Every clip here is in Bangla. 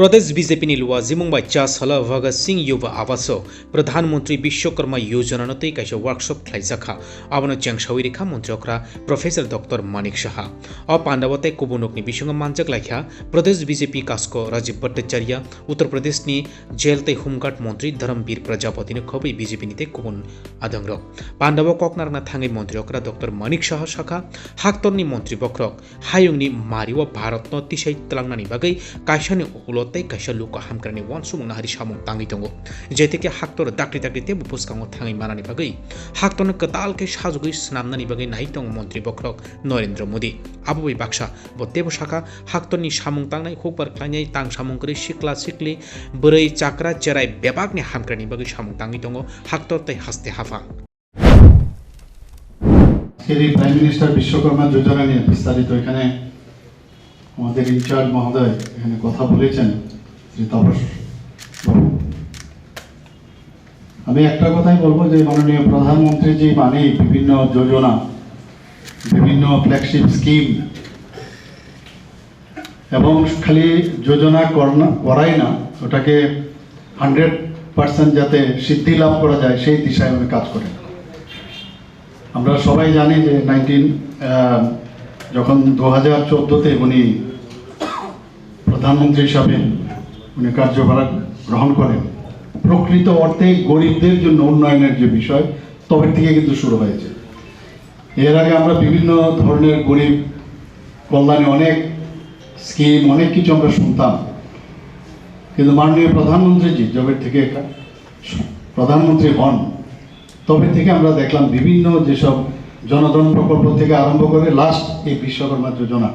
પ્રદેશ બીજેપીની લુવા ઝિમુંગમાં ચા સલા ભગતસિંહ યુવા આવાસો પ્રધાનમંત્રી વિશ્વકર્મા યોજનાનો તৈ કાશ વર્કશop ખ્લાઇસાખા આવનો ચેંગશાવી રેખા મંત્રી અખરા પ્રોફેસર ડોક્ટર માનિક શાહા અ પાંડવતે કુબુનોકની વિષંગ માંચક લાખ્યા પ્રદેશ બીજેપી કાસ્કો રાજીવ ભટ્ટાચાર્ય ઉત્તર પ્રદેશની જેલતે હોમગાર્ડ મંત્રી ધરમવીર પ્રજાપતિને ખબઈ બીજેપીની તે કુબુન আদংর পাণ্ডব ককনারনা থাঙ্গে মন্ত্রী অকরা ডক্টর মানিক শাহ শাখা হাক্তরনি মন্ত্রী বক্রক হায়ুংনি মারিও ভারতন তিসাই তেলাঙ্গানি বাগৈ কাইসানি উকুলত tei kaisa luka hamkrani wan sumung nahari samung tangi tongo jetike haktor dakri dakri tebu puskango thangai manani bagai haktorna katal ke sajugui snamnani bagai nahi tongo মন্ত্রী বক্রক নরেন্দ্র মোদী আবুবি বাক্সা বদেব শাখা হাক্তনি সামুং তাংনাই হোকবার খাইনাই তাং সামুং করে শিখলা শিখলি বরৈ চাকরা চেরাই বেবাগনি হামক্রানি বাগি সামুং তাঙ্গি দङ হাক্তর তাই হাসতে হাফা প্রাইম মিনিস্টার বিশ্বকর্মা যোজনা নিয়ে বিস্তারিত এখানে আমাদের ইনচার্জ মহোদয় এখানে কথা বলেছেন শ্রী তাপস আমি একটা কথাই বলব যে মাননীয় প্রধানমন্ত্রী যে মানে বিভিন্ন যোজনা, বিভিন্ন ফ্ল্যাগশিপ স্কিম এবং খালি যোজনা করাই না, ওটাকে হান্ড্রেড পার্সেন্ট যাতে সিদ্ধি লাভ করা যায়, সেই দিশায় উনি কাজ করেন আমরা সবাই জানি যে নাইনটিন যখন দু হাজার চোদ্দোতে উনি প্রধানমন্ত্রী হিসাবে উনি কার্যভার গ্রহণ করেন। প্রকৃত অর্থে গরিবদের জন্য উন্নয়নের যে বিষয়, তবে থেকে কিন্তু শুরু হয়েছে। এর আগে আমরা বিভিন্ন ধরনের গরিব কল্যাণে অনেক স্কিম অনেক কিছু আমরা শুনতাম। কিন্তু মাননীয় প্রধানমন্ত্রীজি যবে থেকে প্রধানমন্ত্রী হন, তবে থেকে আমরা দেখলাম বিভিন্ন যেসব জনধন প্রকল্প থেকে আরম্ভ করে লাস্ট এই বিশ্বকর্মা যোজনা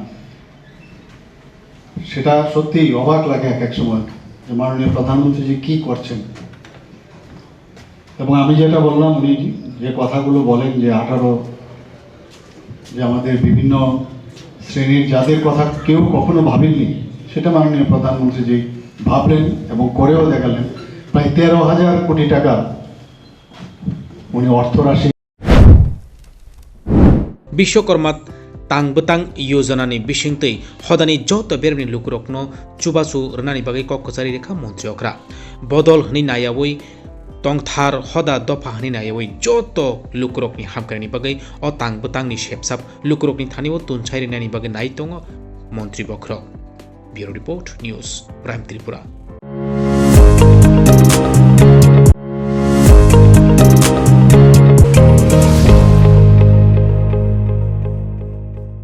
সেটা সত্যিই অবাক লাগে এক এক সময় যে মাননীয় প্রধানমন্ত্রীজি কি করছেন। এবং আমি যেটা বললাম, উনি যে কথাগুলো বলেন যে আঠারো, যে আমাদের বিভিন্ন শ্রেণির যাদের কথা কেউ কখনো ভাবেননি, সেটা মাননীয় প্রধানমন্ত্রী যে ভাবলেন এবং করেও দেখালেন। প্রায় তেরো হাজার কোটি টাকা উনি অর্থরাশি tang betang iyo janani bisingtei hodani joto berni lukurokno chubachu rnani bagai kokkosari rekha montri okra bodol hni nayawoi tongthar hoda dopa hni nayawoi joto lukurokni hamkarani bagai o tang betangni shepsap lukurokni thani o tunchairi nani bagai nai tongo মন্ত্রী বক্র bureau report news prime Tripura